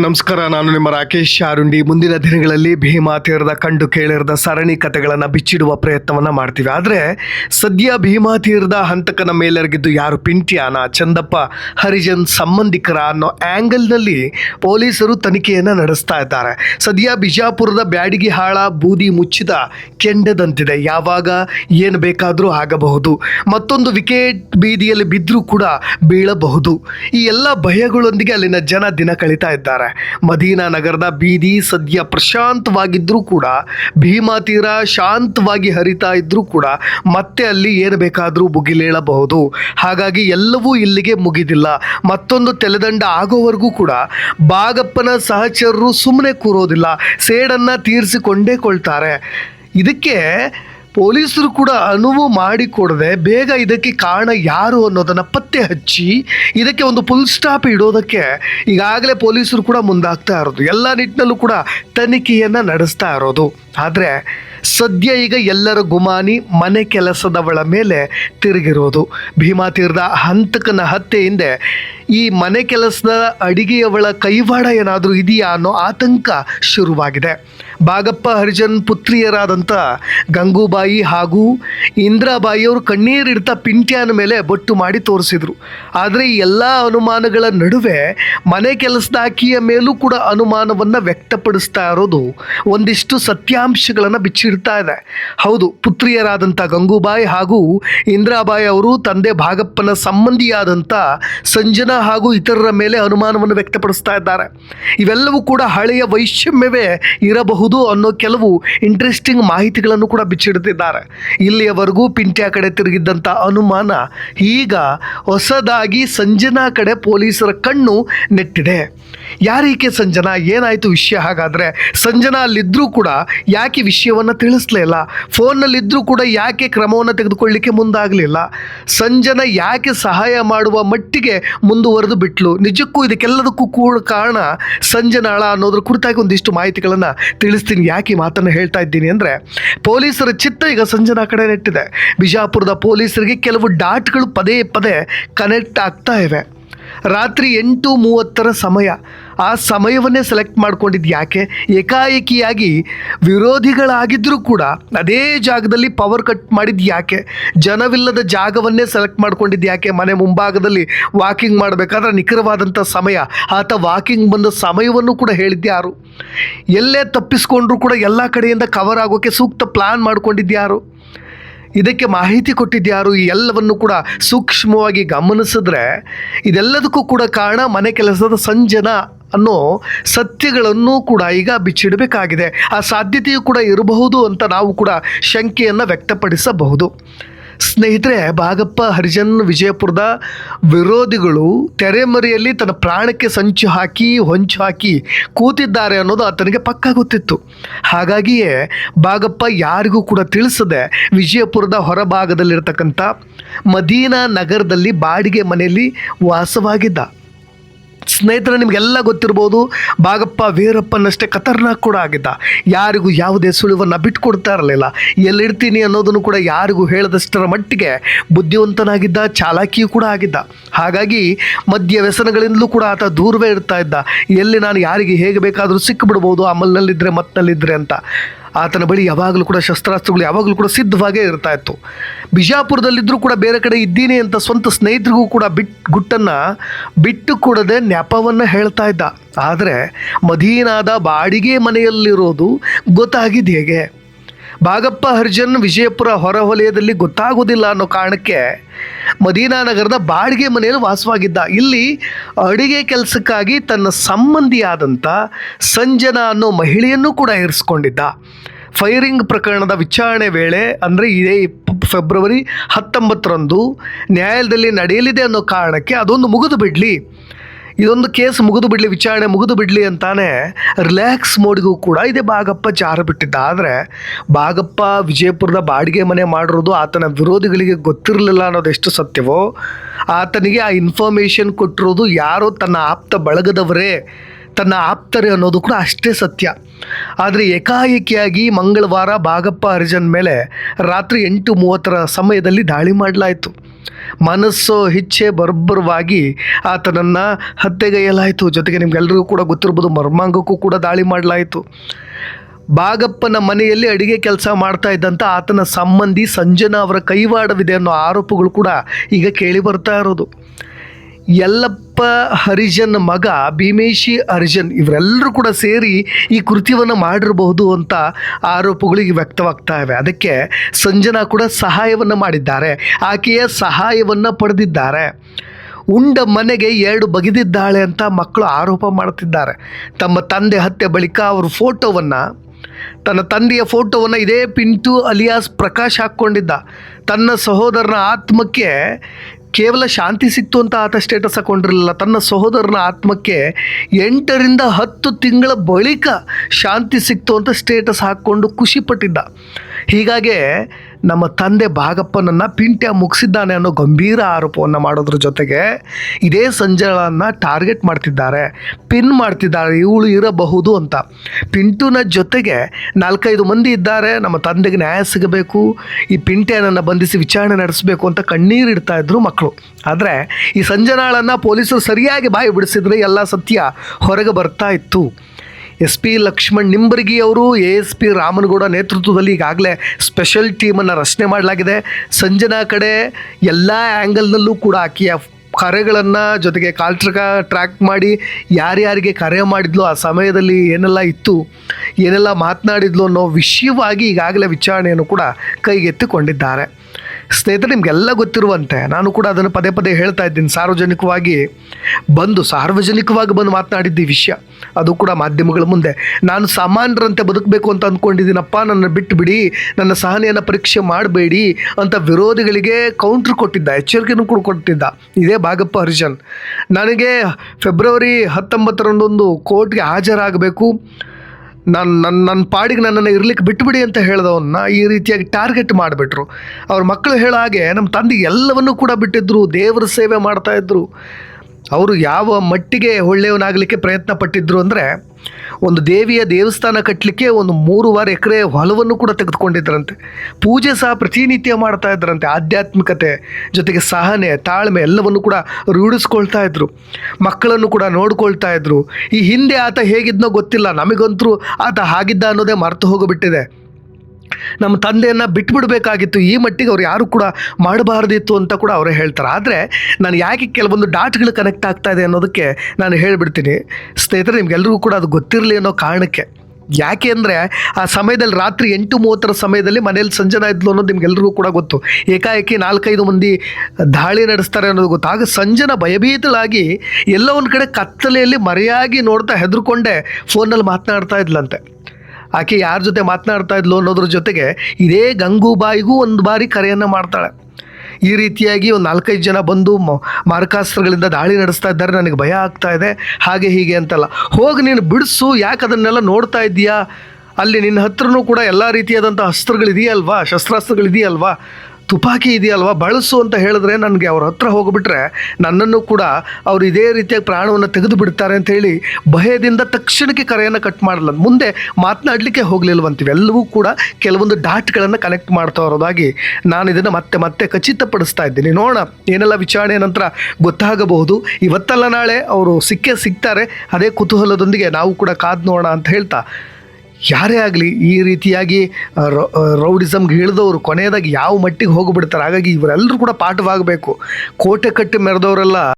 ನಮಸ್ಕಾರ. ನಾನು ನಿಮ್ಮ ರಾಕೇಶ್ ಶಾರುಂಡಿ. ಮುಂದಿನ ದಿನಗಳಲ್ಲಿ ಭೀಮಾ ತೀರದ ಕಂಡು ಕೇಳಿರದ ಸರಣಿ ಕಥೆಗಳನ್ನು ಬಿಚ್ಚಿಡುವ ಪ್ರಯತ್ನವನ್ನು ಮಾಡ್ತೀವಿ. ಆದರೆ, ಸದ್ಯ ಭೀಮಾ ತೀರದ ಹಂತಕನ ಮೇಲೆರಗಿದ್ದು ಯಾರು ಪಿಂಟಿಯಾನ, ಚಂದಪ್ಪ, ಹರಿಜನ್ ಸಂಬಂಧಿಕರ ಅನ್ನೋ ಆ್ಯಂಗಲ್ನಲ್ಲಿ ಪೊಲೀಸರು ತನಿಖೆಯನ್ನು ನಡೆಸ್ತಾ ಇದ್ದಾರೆ. ಸದ್ಯ ಬಿಜಾಪುರದ ಬ್ಯಾಡಿಗೆ ಹಾಳ, ಬೂದಿ ಮುಚ್ಚಿದ ಕೆಂಡದಂತಿದೆ. ಯಾವಾಗ, ಏನು ಬೇಕಾದರೂ ಆಗಬಹುದು. ಮತ್ತೊಂದು ವಿಕೆಟ್ ಬೀದಿಯಲ್ಲಿ ಬಿದ್ದರೂ ಕೂಡ ಬೀಳಬಹುದು. ಈ ಎಲ್ಲ ಭಯಗಳೊಂದಿಗೆ ಅಲ್ಲಿನ ಜನ ದಿನ ಕಳೀತಾ ಇದ್ದಾರೆ. ಮದೀನಾ ನಗರದ ಬೀದಿ ಸದ್ಯ ಪ್ರಶಾಂತವಾಗಿದ್ದರೂ ಕೂಡ, ಭೀಮಾ ತೀರ ಶಾಂತವಾಗಿ ಹರಿತಾ ಇದ್ದರೂ ಕೂಡ ಮತ್ತೆ ಅಲ್ಲಿ ಏನು ಬೇಕಾದರೂ ಬುಗಿಲೇಳಬಹುದು ಹಾಗಾಗಿ ಎಲ್ಲವೂ ಇಲ್ಲಿಗೆ ಮುಗಿದಿಲ್ಲ. ಮತ್ತೊಂದು ತೆಲೆದಂಡ ಆಗೋವರೆಗೂ ಕೂಡ ಬಾಗಪ್ಪನ ಸಹಚರರು ಸುಮ್ಮನೆ ಕೂರೋದಿಲ್ಲ. ಸೇಡನ್ನು ತೀರಿಸಿಕೊಂಡೇ ಕೊಳ್ತಾರೆ. ಇದಕ್ಕೆ ಪೊಲೀಸರು ಕೂಡ ಅನುವು ಮಾಡಿಕೊಡದೆ ಬೇಗ ಇದಕ್ಕೆ ಕಾರಣ ಯಾರು ಅನ್ನೋದನ್ನು ಪತ್ತೆ ಹಚ್ಚಿ ಇದಕ್ಕೆ ಒಂದು ಫುಲ್ ಸ್ಟಾಪ್ ಇಡೋದಕ್ಕೆ ಈಗಾಗಲೇ ಪೊಲೀಸರು ಕೂಡ ಮುಂದಾಗ್ತಾ ಇರೋದು. ಎಲ್ಲ ನಿಟ್ಟಿನಲ್ಲೂ ಕೂಡ ತನಿಖೆಯನ್ನು ನಡೆಸ್ತಾ ಇರೋದು. ಆದರೆ ಸದ್ಯ ಈಗ ಎಲ್ಲರ ಗುಮಾನಿ ಮನೆ ಕೆಲಸದವಳ ಮೇಲೆ ತಿರುಗಿರೋದು. ಭೀಮಾ ತೀರದ ಹಂತಕನ ಹತ್ಯೆ ಹಿಂದೆ ಈ ಮನೆ ಕೆಲಸದ ಅಡಿಗೆಯವಳ ಕೈವಾಡ ಏನಾದರೂ ಇದೆಯಾ ಅನ್ನೋ ಆತಂಕ ಶುರುವಾಗಿದೆ. ಬಾಗಪ್ಪ ಹರಿಜನ್ ಪುತ್ರಿಯರಾದಂಥ ಗಂಗೂಬಾಯಿ ಹಾಗೂ ಇಂದ್ರಾಬಾಯಿ ಅವರು ಕಣ್ಣೀರಿಡ್ತಾ ಪಿಂಟ್ಯಾನ ಮೇಲೆ ಬೊಟ್ಟು ಮಾಡಿ ತೋರಿಸಿದ್ರು. ಆದರೆ ಈ ಎಲ್ಲ ಅನುಮಾನಗಳ ನಡುವೆ ಮನೆ ಕೆಲಸದ ಆಕೆಯ ಮೇಲೂ ಕೂಡ ಅನುಮಾನವನ್ನು ವ್ಯಕ್ತಪಡಿಸ್ತಾ ಇರೋದು ಒಂದಿಷ್ಟು ಸತ್ಯಾಂಶಗಳನ್ನು ಬಿಚ್ಚಿಡ್ತಾ ಇದೆ. ಹೌದು ಪುತ್ರಿಯರಾದಂಥ ಗಂಗೂಬಾಯಿ ಹಾಗೂ ಇಂದ್ರಾಬಾಯಿ ಅವರು ತಂದೆ ಭಾಗಪ್ಪನ ಸಂಬಂಧಿಯಾದಂಥ ಸಂಜನಾ ಹಾಗೂ ಇತರರ ಮೇಲೆ ಅನುಮಾನವನ್ನು ವ್ಯಕ್ತಪಡಿಸ್ತಾ ಇದ್ದಾರೆ. ಇವೆಲ್ಲವೂ ಕೂಡ ಹಳೆಯ ವೈಷಮ್ಯವೇ ಇರಬಹುದು ಅನ್ನೋ ಕೆಲವು ಇಂಟ್ರೆಸ್ಟಿಂಗ್ ಮಾಹಿತಿಗಳನ್ನು ಕೂಡ ಬಿಚ್ಚಿಡ್ತಿದ್ದಾರೆ. ಇಲ್ಲಿಯವರೆಗೂ ಪಿಂಟ್ಯಾ ಕಡೆ ತಿರುಗಿದ್ದಂಥ ಅನುಮಾನ ಈಗ ಹೊಸದಾಗಿ ಸಂಜನಾ ಕಡೆ ಪೊಲೀಸರ ಕಣ್ಣು ನೆಟ್ಟಿದೆ. ಯಾರೀಕೆ ಸಂಜನಾ? ಏನಾಯಿತು ವಿಷಯ ಹಾಗಾದರೆ? ಸಂಜನಾ ಅಲ್ಲಿದ್ದರೂ ಕೂಡ ಯಾಕೆ ವಿಷಯವನ್ನು ತಿಳಿಸ್ಲೇ ಇಲ್ಲ? ಫೋನ್ನಲ್ಲಿದ್ದರೂ ಕೂಡ ಯಾಕೆ ಕ್ರಮವನ್ನು ತೆಗೆದುಕೊಳ್ಳಿಕ್ಕೆ ಮುಂದಾಗಲಿಲ್ಲ? ಸಂಜನಾ ಯಾಕೆ ಸಹಾಯ ಮಾಡುವ ಮಟ್ಟಿಗೆ ಮುಂದುವರೆದು ಬಿಟ್ಲು? ನಿಜಕ್ಕೂ ಇದಕ್ಕೆಲ್ಲದಕ್ಕೂ ಕೂಡ ಕಾರಣ ಸಂಜನಾಳ ಅನ್ನೋದ್ರ ಕುರಿತಾಗಿ ಒಂದಿಷ್ಟು ಮಾಹಿತಿಗಳನ್ನು ತಿಳಿಸ್ತೀನಿ ಯಾಕೆ ಈ ಮಾತನ್ನು ಹೇಳ್ತಾ ಇದ್ದೀನಿ ಅಂದರೆ ಪೊಲೀಸರ ಚಿತ್ತ ಈಗ ಸಂಜನಾ ಕಡೆ ನೆಟ್ಟಿದೆ. ಬಿಜಾಪುರದ ಪೊಲೀಸರಿಗೆ ಕೆಲವು ಡಾಟ್ಗಳು ಪದೇ ಪದೇ ಕನೆಕ್ಟ್ ಆಗ್ತಾ ಇವೆ. ರಾತ್ರಿ ಎಂಟು ಮೂವತ್ತರ ಸಮಯ. ಆ ಸಮಯವನ್ನೇ ಸೆಲೆಕ್ಟ್ ಮಾಡ್ಕೊಂಡಿದ್ದು ಯಾಕೆ? ಏಕಾಏಕಿಯಾಗಿ ವಿರೋಧಿಗಳಾಗಿದ್ದರೂ ಕೂಡ ಅದೇ ಜಾಗದಲ್ಲಿ ಪವರ್ ಕಟ್ ಮಾಡಿದ್ದು ಯಾಕೆ? ಜನವಿಲ್ಲದ ಜಾಗವನ್ನೇ ಸೆಲೆಕ್ಟ್ ಮಾಡ್ಕೊಂಡಿದ್ದು ಯಾಕೆ? ಮನೆ ಮುಂಭಾಗದಲ್ಲಿ ವಾಕಿಂಗ್ ಮಾಡಬೇಕಾದ್ರೆ ನಿಖರವಾದಂಥ ಸಮಯ, ಆತ ವಾಕಿಂಗ್ ಬಂದ ಸಮಯವನ್ನು ಕೂಡ ಹೇಳಿದ್ಯಾರು ಎಲ್ಲೇ ತಪ್ಪಿಸ್ಕೊಂಡ್ರೂ ಕೂಡ ಎಲ್ಲ ಕಡೆಯಿಂದ ಕವರ್ ಆಗೋಕ್ಕೆ ಸೂಕ್ತ ಪ್ಲಾನ್ ಮಾಡ್ಕೊಂಡಿದ್ಯಾರು ಇದಕ್ಕೆ ಮಾಹಿತಿ ಕೊಟ್ಟಿದ್ಯಾರು ಈ ಎಲ್ಲವನ್ನು ಕೂಡ ಸೂಕ್ಷ್ಮವಾಗಿ ಗಮನಿಸಿದ್ರೆ ಇದೆಲ್ಲದಕ್ಕೂ ಕೂಡ ಕಾರಣ ಮನೆ ಕೆಲಸದ ಸಂಜನ. ಅನ್ನೋ ಸತ್ಯಗಳನ್ನು ಕೂಡ ಈಗ ಬಿಚ್ಚಿಡಬೇಕಾಗಿದೆ. ಆ ಸಾಧ್ಯತೆಯು ಕೂಡ ಇರಬಹುದು ಅಂತ ನಾವು ಕೂಡ ಶಂಕೆಯನ್ನು ವ್ಯಕ್ತಪಡಿಸಬಹುದು. ಸ್ನೇಹಿತರೆ ಭಾಗಪ್ಪ ಹರಿಜನ್ ವಿಜಯಪುರದ ವಿರೋಧಿಗಳು ತೆರೆಮರೆಯಲ್ಲಿ ತನ್ನ ಪ್ರಾಣಕ್ಕೆ ಸಂಚು ಹಾಕಿ, ಹೊಂಚು ಹಾಕಿ ಕೂತಿದ್ದಾರೆ ಅನ್ನೋದು ಆತನಿಗೆ ಪಕ್ಕ ಗೊತ್ತಿತ್ತು. ಹಾಗಾಗಿಯೇ ಭಾಗಪ್ಪ ಯಾರಿಗೂ ಕೂಡ ತಿಳಿಸದೆ ವಿಜಯಪುರದ ಹೊರಭಾಗದಲ್ಲಿರ್ತಕ್ಕಂಥ ಮದೀನಾ ನಗರದಲ್ಲಿ ಬಾಡಿಗೆ ಮನೆಯಲ್ಲಿ ವಾಸವಾಗಿದ್ದ. ಸ್ನೇಹಿತರೆ, ನಿಮಗೆಲ್ಲ ಗೊತ್ತಿರ್ಬೋದು, ಭಾಗಪ್ಪ ವೀರಪ್ಪನಷ್ಟೇ ಖತರ್ನಾಕ್ ಕೂಡ ಆಗಿದ್ದ. ಯಾರಿಗೂ ಯಾವುದೇ ಸುಳಿವನ್ನು ಬಿಟ್ಕೊಡ್ತಾ ಇರಲಿಲ್ಲ. ಎಲ್ಲಿಡ್ತೀನಿ ಅನ್ನೋದನ್ನು ಕೂಡ ಯಾರಿಗೂ ಹೇಳದಷ್ಟರ ಮಟ್ಟಿಗೆ ಬುದ್ಧಿವಂತನಾಗಿದ್ದ, ಚಾಲಾಕಿಯೂ ಕೂಡ ಆಗಿದ್ದ. ಹಾಗಾಗಿ ಮದ್ಯ ವ್ಯಸನಗಳಿಂದಲೂ ಕೂಡ ಆತ ದೂರವೇ ಇರ್ತಾ ಇದ್ದ. ಎಲ್ಲಿ ನಾನು ಯಾರಿಗೆ ಹೇಗೆ ಬೇಕಾದರೂ ಸಿಕ್ಕಿಬಿಡ್ಬೋದು ಅಮಲ್ನಲ್ಲಿದ್ದರೆ ಮತ್ತಲ್ಲಿದ್ದರೆ ಅಂತ. ಆತನ ಬಳಿ ಯಾವಾಗಲೂ ಕೂಡ ಶಸ್ತ್ರಾಸ್ತ್ರಗಳು ಯಾವಾಗಲೂ ಕೂಡ ಸಿದ್ಧವಾಗೇ ಇರ್ತಾ ಇತ್ತು ಬಿಜಾಪುರದಲ್ಲಿದ್ದರೂ ಕೂಡ ಬೇರೆ ಕಡೆ ಇದ್ದೀನಿ ಅಂತ ಸ್ವಂತ ಸ್ನೇಹಿತರಿಗೂ ಕೂಡ ಬಿಟ್ ಗುಟ್ಟನ್ನು ಬಿಟ್ಟು ಕೊಡದೆ ನೆಪವನ್ನು ಹೇಳ್ತಾ ಇದ್ದ. ಆದರೆ ಮದೀನಾದ ಬಾಡಿಗೆ ಮನೆಯಲ್ಲಿರೋದು ಗೊತ್ತಾಗಿದ್ದು ಹೇಗೆ? ಭಾಗಪ್ಪ ಹರ್ಜನ್ ವಿಜಯಪುರ ಹೊರವಲಯದಲ್ಲಿ ಗೊತ್ತಾಗೋದಿಲ್ಲ ಅನ್ನೋ ಕಾರಣಕ್ಕೆ ಮದೀನಾ ನಗರದ ಬಾಡಿಗೆ ಮನೆಯಲ್ಲಿ ವಾಸವಾಗಿದ್ದ. ಇಲ್ಲಿ ಅಡಿಗೆ ಕೆಲಸಕ್ಕಾಗಿ ತನ್ನ ಸಂಬಂಧಿಯಾದಂಥ ಸಂಜನಾ ಅನ್ನೋ ಮಹಿಳೆಯನ್ನು ಕೂಡ ಇರಿಸ್ಕೊಂಡಿದ್ದ. ಫೈರಿಂಗ್ ಪ್ರಕರಣದ ವಿಚಾರಣೆ ವೇಳೆ, ಅಂದರೆ ಇದೇ ಫೆಬ್ರವರಿ ಹತ್ತೊಂಬತ್ತರಂದು ನ್ಯಾಯಾಲಯದಲ್ಲಿ ನಡೆಯಲಿದೆ ಅನ್ನೋ ಕಾರಣಕ್ಕೆ ಅದೊಂದು ಮುಗಿದು ಬಿಡಲಿ. ಇದೊಂದು ಕೇಸ್ ಮುಗಿದು ಬಿಡಲಿ, ವಿಚಾರಣೆ ಮುಗಿದು ಬಿಡಲಿ ಅಂತಾನೆ ರಿಲ್ಯಾಕ್ಸ್ ಮೋಡಿಗೂ ಕೂಡ ಇದೇ ಬಾಗಪ್ಪ ಜಾರು ಬಿಟ್ಟಿದ್ದ. ಆದರೆ ಬಾಗಪ್ಪ ವಿಜಯಪುರದ ಬಾಡಿಗೆ ಮನೆ ಮಾಡಿರೋದು ಆತನ ವಿರೋಧಿಗಳಿಗೆ ಗೊತ್ತಿರಲಿಲ್ಲ ಅನ್ನೋದು ಎಷ್ಟು ಸತ್ಯವೋ? ಆತನಿಗೆ ಆ ಇನ್ಫಾರ್ಮೇಷನ್ ಕೊಟ್ಟಿರೋದು ಯಾರೋ ತನ್ನ ಆಪ್ತ ಬಳಗದವರೇ. ತನ್ನ ಆಪ್ತರೆ ಅನ್ನೋದು ಕೂಡ ಅಷ್ಟೇ ಸತ್ಯ. ಆದರೆ ಏಕಾಏಕಿಯಾಗಿ ಮಂಗಳವಾರ ಬಾಗಪ್ಪ ಹರಿಜನ್ ಮೇಲೆ ರಾತ್ರಿ ಎಂಟು ಮೂವತ್ತರ ಸಮಯದಲ್ಲಿ ದಾಳಿ ಮಾಡಲಾಯಿತು. ಮನಸ್ಸು ಇಚ್ಛೆ ಬರ್ಬರವಾಗಿ ಆತನನ್ನು ಹತ್ಯೆಗೈಯಲಾಯಿತು ಜೊತೆಗೆ ನಿಮ್ಗೆಲ್ರಿಗೂ ಕೂಡ ಗೊತ್ತಿರ್ಬೋದು, ಮರ್ಮಾಂಗಕ್ಕೂ ಕೂಡ ದಾಳಿ ಮಾಡಲಾಯಿತು. ಬಾಗಪ್ಪನ ಮನೆಯಲ್ಲಿ ಅಡಿಗೆ ಕೆಲಸ ಮಾಡ್ತಾ ಇದ್ದಂಥ ಆತನ ಸಂಬಂಧಿ ಸಂಜನಾ ಅವರ ಕೈವಾಡವಿದೆ ಅನ್ನೋ ಆರೋಪಗಳು ಕೂಡ ಈಗ ಕೇಳಿ ಬರ್ತಾ ಇರೋದು. ಯಲ್ಲಪ್ಪ ಹರಿಜನ್ ಮಗ, ಭೀಮೇಶಿ ಹರಿಜನ್ ಇವರೆಲ್ಲರೂ ಕೂಡ ಸೇರಿ ಈ ಕೃತ್ಯವನ್ನು ಮಾಡಿರಬಹುದು ಅಂತ ಆರೋಪಗಳು ಈಗ ವ್ಯಕ್ತವಾಗ್ತಾ ಇವೆ. ಅದಕ್ಕೆ ಸಂಜನಾ ಕೂಡ ಸಹಾಯವನ್ನು ಮಾಡಿದ್ದಾರೆ. ಆಕೆಯ ಸಹಾಯವನ್ನು ಪಡೆದಿದ್ದಾರೆ. ಉಂಡ ಮನೆಗೆ ಎರಡು ಬಗೆದಿದ್ದಾಳೆ ಅಂತ ಮಕ್ಕಳು ಆರೋಪ ಮಾಡುತ್ತಿದ್ದಾರೆ. ತಮ್ಮ ತಂದೆ ಹತ್ಯೆ ಬಳಿಕ ಅವರು ಫೋಟೋವನ್ನು, ತನ್ನ ತಂದೆಯ ಫೋಟೋವನ್ನು ಇದೇ ಪಿಂಟು ಅಲಿಯಾಸ್ ಪ್ರಕಾಶ್ ಹಾಕ್ಕೊಂಡಿದ್ದ. ತನ್ನ ಸಹೋದರನ ಆತ್ಮಕ್ಕೆ ಕೇವಲ ಶಾಂತಿ ಸಿಕ್ತು ಅಂತ ಆತ ಸ್ಟೇಟಸ್ ಹಾಕೊಂಡಿರಲಿಲ್ಲ. ತನ್ನ ಸಹೋದರನ ಆತ್ಮಕ್ಕೆ ಎಂಟರಿಂದ ಹತ್ತು ತಿಂಗಳ ಬಳಿಕ ಶಾಂತಿ ಸಿಕ್ತು ಅಂತ ಸ್ಟೇಟಸ್ ಹಾಕ್ಕೊಂಡು ಖುಷಿಪಟ್ಟಿದ್ದ ಹೀಗಾಗಿ ನಮ್ಮ ತಂದೆ ಭಾಗಪ್ಪನನ್ನು ಪಿಂಟ್ಯ ಮುಗಿಸಿದ್ದಾನೆ ಅನ್ನೋ ಗಂಭೀರ ಆರೋಪವನ್ನು ಮಾಡೋದ್ರ ಜೊತೆಗೆ ಇದೇ ಸಂಜಯಳನ್ನು ಟಾರ್ಗೆಟ್ ಮಾಡ್ತಿದ್ದಾರೆ, ಪಿನ್ ಮಾಡ್ತಿದ್ದಾರೆ, ಇವಳು ಇರಬಹುದು ಅಂತ. ಪಿಂಟುನ ಜೊತೆಗೆ ನಾಲ್ಕೈದು ಮಂದಿ ಇದ್ದಾರೆ, ನಮ್ಮ ತಂದೆಗೆ ನ್ಯಾಯ ಸಿಗಬೇಕು, ಈ ಪಿಂಟ್ಯನನ್ನು ಬಂಧಿಸಿ ವಿಚಾರಣೆ ನಡೆಸಬೇಕು ಅಂತ ಕಣ್ಣೀರಿಡ್ತಾ ಇದ್ರು ಮಕ್ಕಳು ಆದರೆ ಈ ಸಂಜನಾಳನ್ನು ಪೊಲೀಸರು ಸರಿಯಾಗಿ ಬಾಯಿ ಬಿಡಿಸಿದ್ರೆ ಎಲ್ಲ ಸತ್ಯ ಹೊರಗೆ ಬರ್ತಾ ಇತ್ತು. ಎಸ್ ಪಿ ಲಕ್ಷ್ಮಣ್, ನಿಂಬರ್ಗಿ ಅವರು ಎ ಎಸ್ ಪಿ ರಾಮನಗೌಡ ನೇತೃತ್ವದಲ್ಲಿ ಈಗಾಗಲೇ ಸ್ಪೆಷಲ್ ಟೀಮನ್ನು ರಚನೆ ಮಾಡಲಾಗಿದೆ. ಸಂಜನಾ ಕಡೆ ಎಲ್ಲ ಆ್ಯಂಗಲ್ನಲ್ಲೂ ಕೂಡ ಆಕೆಯ ಕರೆಗಳನ್ನು ಜೊತೆಗೆ ಕಾಲ್ ಟ್ರಕ ಟ್ರ್ಯಾಕ್ ಮಾಡಿ ಯಾರ್ಯಾರಿಗೆ ಕರೆ ಮಾಡಿದ್ಲು, ಆ ಸಮಯದಲ್ಲಿ ಏನೆಲ್ಲ ಇತ್ತು, ಏನೆಲ್ಲ ಮಾತನಾಡಿದ್ಲು ಅನ್ನೋ ವಿಷಯವಾಗಿ ಈಗಾಗಲೇ ವಿಚಾರಣೆಯನ್ನು ಕೂಡ ಕೈಗೆತ್ತಿಕೊಂಡಿದ್ದಾರೆ. ಸ್ನೇಹಿತರೆ, ನಿಮಗೆಲ್ಲ ಗೊತ್ತಿರುವಂತೆ ನಾನು ಕೂಡ ಅದನ್ನು ಪದೇ ಪದೇ ಹೇಳ್ತಾ ಇದ್ದೀನಿ. ಸಾರ್ವಜನಿಕವಾಗಿ ಬಂದು ಸಾರ್ವಜನಿಕವಾಗಿ ಬಂದು ಮಾತನಾಡಿದ್ದ ಈ ವಿಷಯ. ಅದು ಕೂಡ ಮಾಧ್ಯಮಗಳ ಮುಂದೆ. ನಾನು ಸಾಮಾನ್ಯರಂತೆ ಬದುಕಬೇಕು ಅಂತ ಅಂದ್ಕೊಂಡಿದ್ದೀನಪ್ಪ ನನ್ನ ಬಿಟ್ಟು ಬಿಡಿ ನನ್ನ ಸಹನೆಯನ್ನು ಪರೀಕ್ಷೆ ಮಾಡಬೇಡಿ ಅಂತ ವಿರೋಧಿಗಳಿಗೆ ಕೌಂಟ್ರ್ ಕೊಟ್ಟಿದ್ದ, ಎಚ್ಚರಿಕೆನೂ ಕೂಡ ಕೊಟ್ಟಿದ್ದ. ಇದೇ ಭಾಗಪ್ಪ ಹರಿಜನ್. ನನಗೆ ಫೆಬ್ರವರಿ ಹತ್ತೊಂಬತ್ತರಂದೊಂದು ಕೋರ್ಟ್ಗೆ ಹಾಜರಾಗಬೇಕು. ನಾನು ನನ್ನ ನನ್ನ ಪಾಡಿಗೆ ನನ್ನನ್ನು ಇರ್ಲಿಕ್ಕೆ ಬಿಟ್ಟುಬಿಡಿ ಅಂತ ಹೇಳಿದವನ್ನ ಈ ರೀತಿಯಾಗಿ ಟಾರ್ಗೆಟ್ ಮಾಡಿಬಿಟ್ರು. ಅವ್ರ ಮಕ್ಕಳು ಹೇಳೋ ಹಾಗೆ ನಮ್ಮ ತಂದೆ ಎಲ್ಲವನ್ನೂ ಕೂಡ ಬಿಟ್ಟಿದ್ದರು ದೇವರ ಸೇವೆ ಮಾಡ್ತಾಯಿದ್ರು ಅವರು ಯಾವ ಮಟ್ಟಿಗೆ ಒಳ್ಳೆಯವನಾಗಲಿಕ್ಕೆ ಪ್ರಯತ್ನ ಪಟ್ಟಿದ್ರು ಅಂದರೆ ಒಂದು ದೇವಿಯ ದೇವಸ್ಥಾನ ಕಟ್ಟಲಿಕ್ಕೆ ಒಂದು ಮೂರುವರೆ ಎಕರೆ ಹೊಲವನ್ನು ಕೂಡ ತೆಗೆದುಕೊಂಡಿದ್ದರಂತೆ. ಪೂಜೆ ಸಹ ಪ್ರತಿನಿತ್ಯ ಮಾಡ್ತಾ ಇದ್ದರಂತೆ. ಆಧ್ಯಾತ್ಮಿಕತೆ ಜೊತೆಗೆ ಸಹನೆ, ತಾಳ್ಮೆ ಎಲ್ಲವನ್ನು ಕೂಡ ರೂಢಿಸ್ಕೊಳ್ತಾ ಇದ್ದರು ಮಕ್ಕಳನ್ನು ಕೂಡ ನೋಡ್ಕೊಳ್ತಾ ಇದ್ದರು ಈ ಹಿಂದೆ ಆತ ಹೇಗಿದ್ನೋ ಗೊತ್ತಿಲ್ಲ. ನಮಗಂತರೂ ಆತ ಹಾಗಿದ್ದ ಅನ್ನೋದೇ ಮರೆತು ಹೋಗಿಬಿಟ್ಟಿದೆ. ನಮ್ಮ ತಂದೆಯನ್ನು ಬಿಟ್ಬಿಡಬೇಕಾಗಿತ್ತು. ಈ ಮಟ್ಟಿಗೆ ಅವ್ರು ಯಾರು ಕೂಡ ಮಾಡಬಾರ್ದಿತ್ತು ಅಂತ ಕೂಡ ಅವರೇ ಹೇಳ್ತಾರೆ. ಆದರೆ ನಾನು ಯಾಕೆ ಕೆಲವೊಂದು ಡಾಟ್ಗಳು ಕನೆಕ್ಟ್ ಆಗ್ತಾ ಇದೆ ಅನ್ನೋದಕ್ಕೆ ನಾನು ಹೇಳಿಬಿಡ್ತೀನಿ. ಸ್ನೇಹಿತರೆ, ನಿಮ್ಗೆಲ್ರಿಗೂ ಕೂಡ ಅದು ಗೊತ್ತಿರಲಿ ಅನ್ನೋ ಕಾರಣಕ್ಕೆ. ಯಾಕೆ ಅಂದರೆ ಆ ಸಮಯದಲ್ಲಿ ರಾತ್ರಿ ಎಂಟು ಮೂವತ್ತರ ಸಮಯದಲ್ಲಿ ಮನೇಲಿ ಸಂಜನಾ ಇದ್ಲು ಅನ್ನೋದು ನಿಮಗೆಲ್ಲರಿಗೂ ಕೂಡ ಗೊತ್ತು. ಏಕಾಏಕಿ ನಾಲ್ಕೈದು ಮಂದಿ ದಾಳಿ ನಡೆಸ್ತಾರೆ ಅನ್ನೋದು ಗೊತ್ತು. ಆಗ ಸಂಜನ ಭಯಭೀತಳಾಗಿ ಎಲ್ಲ ಒಂದು ಕಡೆ ಕತ್ತಲೆಯಲ್ಲಿ ಮರೆಯಾಗಿ ನೋಡ್ತಾ ಹೆದರ್ಕೊಂಡೆ ಫೋನಲ್ಲಿ ಮಾತನಾಡ್ತಾ ಇದ್ಲಂತೆ. ಆಕೆ ಯಾರ ಜೊತೆ ಮಾತನಾಡ್ತಾ ಇದ್ಲು ಅನ್ನೋದ್ರ ಜೊತೆಗೆ ಇದೇ ಗಂಗೂಬಾಯಿಗೂ ಒಂದು ಬಾರಿ ಕರೆಯನ್ನು ಮಾಡ್ತಾಳೆ. ಈ ರೀತಿಯಾಗಿ ಒಂದು ನಾಲ್ಕೈದು ಜನ ಬಂದು ಮಾರಕಾಸ್ತ್ರಗಳಿಂದ ದಾಳಿ ನಡೆಸ್ತಾ ಇದ್ದಾರೆ. ನನಗೆ ಭಯ ಆಗ್ತಾ ಇದೆ. ಹಾಗೆ ಹೀಗೆ ಅಂತಲ್ಲ. ಹೋಗಿ ನೀನು ಬಿಡಿಸು, ಯಾಕೆ ಅದನ್ನೆಲ್ಲ ನೋಡ್ತಾ ಇದ್ದೀಯಾ? ಅಲ್ಲಿ ನಿನ್ನ ಹತ್ರನೂ ಕೂಡ ಎಲ್ಲ ರೀತಿಯಾದಂಥ ಅಸ್ತ್ರಗಳಿದೆಯಲ್ವಾ? ಶಸ್ತ್ರಾಸ್ತ್ರಗಳಿದೆಯಲ್ವಾ? ತುಪಾಕಿ ಇದೆಯಲ್ವಾ? ಬಳಸು ಅಂತ ಹೇಳಿದ್ರೆ ನನಗೆ ಅವ್ರ ಹತ್ರ ಹೋಗಿಬಿಟ್ರೆ ನನ್ನನ್ನು ಕೂಡ ಅವರು ಇದೇ ರೀತಿಯಾಗಿ ಪ್ರಾಣವನ್ನು ತೆಗೆದು ಬಿಡ್ತಾರೆ ಅಂತ ಹೇಳಿ ಭಯದಿಂದ ತಕ್ಷಣಕ್ಕೆ ಕರೆಯನ್ನು ಕಟ್ ಮಾಡಲ್ಲ. ಮುಂದೆ ಮಾತನಾಡಲಿಕ್ಕೆ ಹೋಗಲಿಲ್ವಂತೀವಿ. ಎಲ್ಲವೂ ಕೂಡ ಕೆಲವೊಂದು ಡಾಟ್ಗಳನ್ನು ಕನೆಕ್ಟ್ ಮಾಡ್ತಾ ಇರೋದಾಗಿ ನಾನು ಇದನ್ನು ಮತ್ತೆ ಮತ್ತೆ ಖಚಿತಪಡಿಸ್ತಾ ಇದ್ದೀನಿ. ನೋಡೋಣ, ಏನೆಲ್ಲ ವಿಚಾರಣೆ ನಂತರ ಗೊತ್ತಾಗಬಹುದು. ಇವತ್ತಲ್ಲ ನಾಳೆ ಅವರು ಸಿಕ್ಕೇ ಸಿಗ್ತಾರೆ. ಅದೇ ಕುತೂಹಲದೊಂದಿಗೆ ನಾವು ಕೂಡ ಕಾದು ನೋಡೋಣ ಅಂತ ಹೇಳ್ತಾ ಯಾರೇ ಆಗಲಿ ಈ ರೀತಿಯಾಗಿ ರೌಡಿಸಮ್ಗೆ ಇಳಿದವರು ಕೊನೆಯದಾಗಿ ಯಾವ ಮಟ್ಟಿಗೆ ಹೋಗಿಬಿಡ್ತಾರೆ. ಹಾಗಾಗಿ ಇವರೆಲ್ಲರೂ ಕೂಡ ಪಾಠವಾಗಬೇಕು. ಕೋಟೆ ಕಟ್ಟಿ ಮೆರೆದವರೆಲ್ಲ